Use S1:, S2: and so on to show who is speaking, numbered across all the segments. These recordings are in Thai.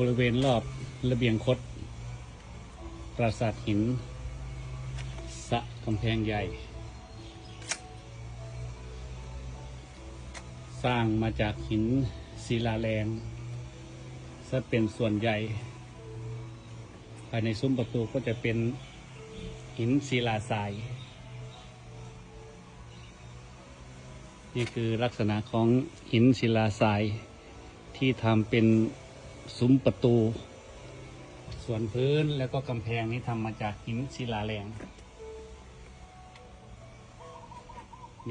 S1: บริเวณรอบระเบียงคด ปราสาทหิน สะกำแพงใหญ่ สร้างมาจากหินศิลาแรงซะเป็นส่วนใหญ่ ภายในซุ้มประตูก็จะเป็นหินศิลาทราย นี่คือลักษณะของหินศิลาทรายที่ทำเป็น ซุ้มประตู ส่วนพื้นแล้วก็กำแพงนี้ทำมาจากหินศิลาแรง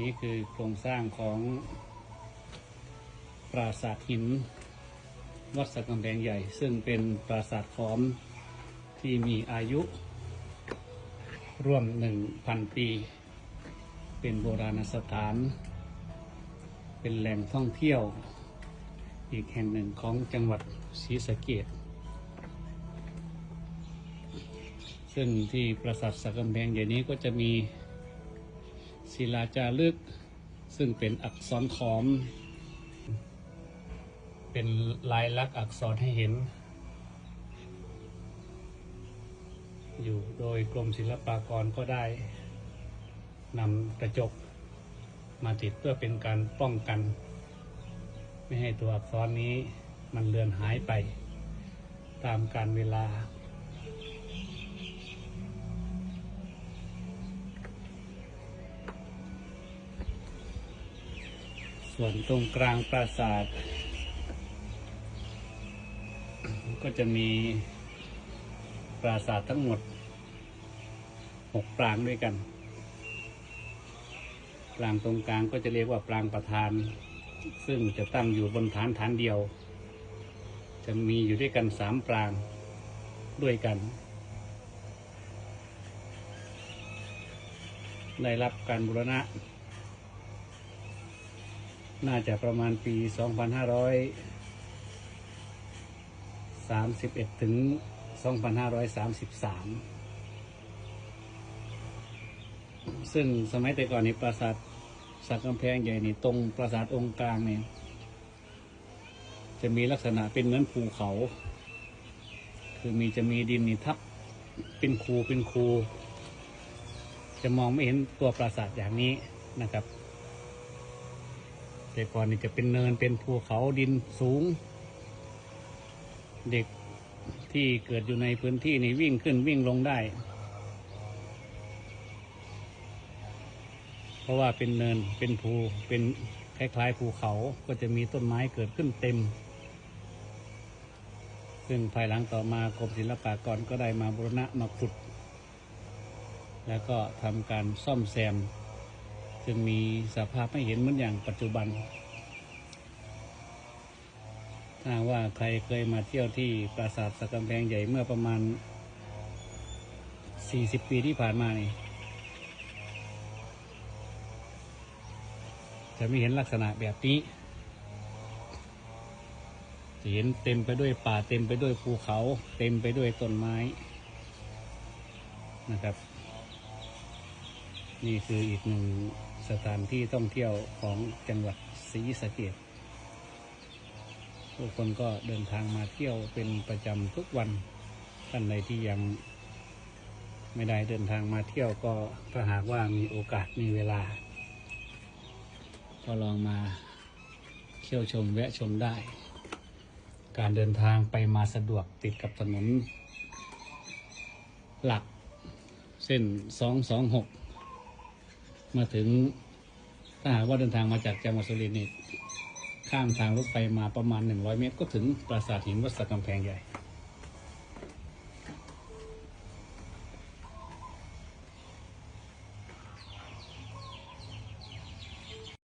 S1: นี่คือโครงสร้างของปราสาทหิน วัดสักกำแพงใหญ่ ซึ่งเป็นปราสาทขอมที่มีอายุ ร่วมหนึ่งพันปี เป็นโบราณสถาน เป็นแหล่งท่องเที่ยว อีกแห่งหนึ่งของจังหวัดศรีสะเกดซึ่งที่ปราสาทสักกำแพงใหญ่นี้ก็จะมีศิลาจารึก ซึ่งเป็นอักษรขอม เป็นลายลักษณ์อักษรให้เห็น อยู่โดยกรมศิลปากรก็ได้นำกระจกมาติดเพื่อเป็นการป้องกัน ไม่ให้ตัวอักษรนี้มันเลือนหายไป ตามการเวลา ส่วนตรงกลางปราสาท ก็จะมีปราสาททั้งหมดหกปรางด้วยกัน ปรางตรงกลางก็จะเรียกว่าปรางประธาน ซึ่งจะตั้งอยู่บนฐานฐานเดียว จะมีอยู่ด้วยกันสามปรางด้วยกัน ได้รับการบูรณะ น่าจะประมาณปี 2531 ถึง 2533 ซึ่งสมัยแต่ก่อนในปราสาท สักกำแพงใหญ่นี่ตรงปราสาทองค์กลางเนี่ยจะมีลักษณะเป็นเหมือนภูเขา คือมีจะมีดินนี่ทับเป็นคูเป็นคู จะมองไม่เห็นตัวปราสาทอย่างนี้นะครับ แต่ก่อนนี่จะเป็นเนินเป็นภูเขาดินสูง เด็กที่เกิดอยู่ในพื้นที่นี่วิ่งขึ้นวิ่งลงได้ เพราะว่าเป็นเนินเป็นภูเป็นคล้ายๆภูเขาก็จะมีต้นไม้เกิดขึ้นเต็ม ซึ่งภายหลังต่อมากรมศิลปากรก็ได้มาบูรณะมาขุด แล้วก็ทำการซ่อมแซม จึงมีสภาพให้เห็นเหมือนอย่างปัจจุบันถ้าว่าใครเคยมาเที่ยวที่ปราสาทสักกำแพงใหญ่เมื่อประมาณ 40 ปีที่ผ่านมานี่ จะไม่เห็นลักษณะแบบนี้จะเห็นเต็มไปด้วยป่าเต็มไปด้วยภูเขา เต็มไปด้วยต้นไม้นะครับ นี่คืออีกหนึ่งสถานที่ท่องเที่ยวของจังหวัดศรีสะเกษทุกคนก็เดินทางมาเที่ยวเป็นประจำทุกวันท่านใดที่ยังไม่ได้เดินทางมาเที่ยวก็ถ้าหากว่ามีโอกาสมีเวลา ก็ลองมาเที่ยวชมแวะชมได้ การเดินทางไปมาสะดวกติดกับถนน หลักเส้น 226 มาถึงถ้าหากว่าเดินทางมาจากจังหวัดสุรินทร์ข้ามทางรถไฟมาประมาณ 100 เมตร ก็ถึงปราสาทหินวัดสักกำแพงใหญ่